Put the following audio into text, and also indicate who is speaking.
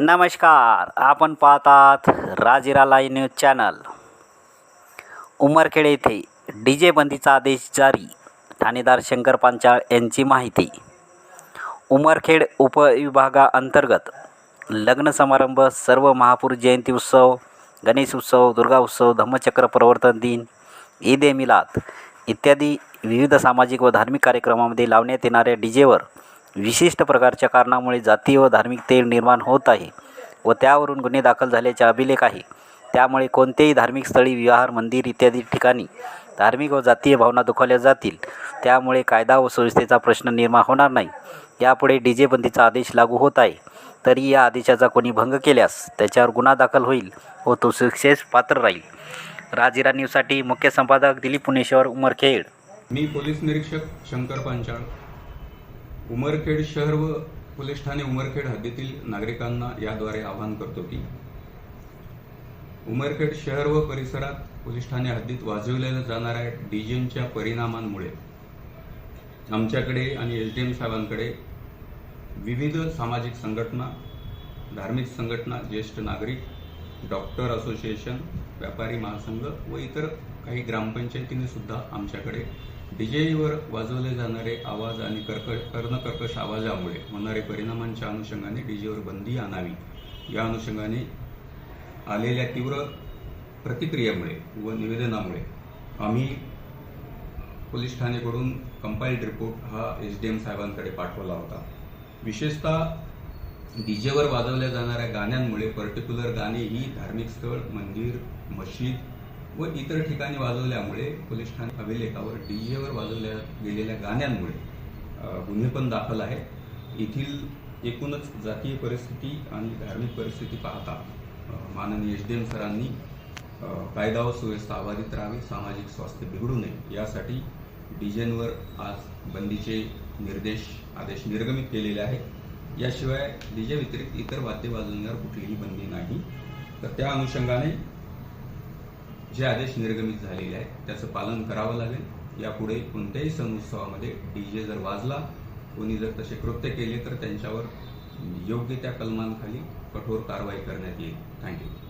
Speaker 1: नमस्कार आपण पाहतात Rajira live news channel. Umarkhed येथे डी जे बंदीचा आदेश जारी ठाणेदार शंकर पांचाळ यांची माहिती. उमरखेड उपविभागाअंतर्गत लग्न समारंभ सर्व महापूर जयंती उत्सव गणेश उत्सव दुर्गा उत्सव धम्मचक्र प्रवर्तन दिन ईद ए मिलाद इत्यादी विविध सामाजिक व धार्मिक कार्यक्रमामध्ये लावण्यात येणाऱ्या डी जेवर विशिष्ट प्रकारच्या कारणामुळे जातीय व धार्मिक तेढ निर्माण होत आहे व त्यावरून गुन्हे दाखल झाल्याचे अभिलेख आहे. त्यामुळे कोणतेही धार्मिक स्थळी विहार मंदिर इत्यादी ठिकाणी धार्मिक व जातीय भावना दुखावल्या जातील. त्यामुळे कायदा व सुव्यवस्थेचा प्रश्न निर्माण होणार नाही. यापुढे डी जे बंदीचा आदेश लागू होत आहे. तरी या आदेशाचा कोणी भंग केल्यास त्याच्यावर गुन्हा दाखल होईल व तो शिक्षेस पात्र राहील. राजीरा न्यूजसाठी मुख्य संपादक दिलीप पुणेश्वर उमरखेड.
Speaker 2: मी पोलीस निरीक्षक शंकर पांचाळ. उमरखेड शहर व पोलीस ठाणे उमरखेड हद्दीतील नागरिकांना याद्वारे आवाहन करतो की उमरखेड शहर व परिसरात पोलीस ठाणे हद्दीत वाजविल्या जाणाऱ्या डीजेंच्या परिणामांमुळे आमच्याकडे आणि एस डी एम साहेबांकडे विविध सामाजिक संघटना धार्मिक संघटना ज्येष्ठ नागरिक डॉक्टर असोसिएशन व्यापारी महासंघ व इतर काही ग्रामपंचायतीने सुद्धा आमच्याकडे डीजेईवर वाजवले जाणारे आवाज आणि कर्कश कर्णकर्कश आवाजामुळे होणारे परिणामांच्या अनुषंगाने डीजेवर बंदी आणावी. या अनुषंगाने आलेल्या तीव्र प्रतिक्रियेमुळे व निवेदनामुळे आम्ही पोलीस ठाणेकडून कंपाईल्ड रिपोर्ट हा एस डी एम साहेबांकडे पाठवला होता. विशेषतः डीजेवर वाजवल्या जाणाऱ्या गाण्यांमुळे पर्टिक्युलर गाणी ही धार्मिक स्थळ मंदिर मशीद व इतर ठिकाणी वाजवल्यामुळे पोलीस ठाणे अभिलेखावर डीजेवर वाजवल्या गेलेल्या गाण्यांमुळे गुन्हे पण दाखल आहेत. येथील एकूणच जातीय परिस्थिती आणि धार्मिक परिस्थिती पाहता माननीय एस डी एम सरांनी कायदा व सुव्यवस्था अबाधित राहावी सामाजिक स्वास्थ्य बिघडू नये यासाठी डीजेंवर आज बंदीचे निर्देश आदेश निर्गमित केलेले आहेत. याशिवाय डीजे व्यतिरिक्त इतर वाद्य वाजवण्यावर कुठलीही बंदी नाही. तर त्या अनुषंगाने जे आदेश निर्गमित झालेले आहेत त्याचं पालन करावं लागेल. यापुढे कोणत्याही सण उत्सवामध्ये डीजे जर वाजला कोणी जर तसे कृत्य केले तर त्यांच्यावर योग्य त्या कलमांखाली कठोर कारवाई करण्यात येईल. थँक्यू.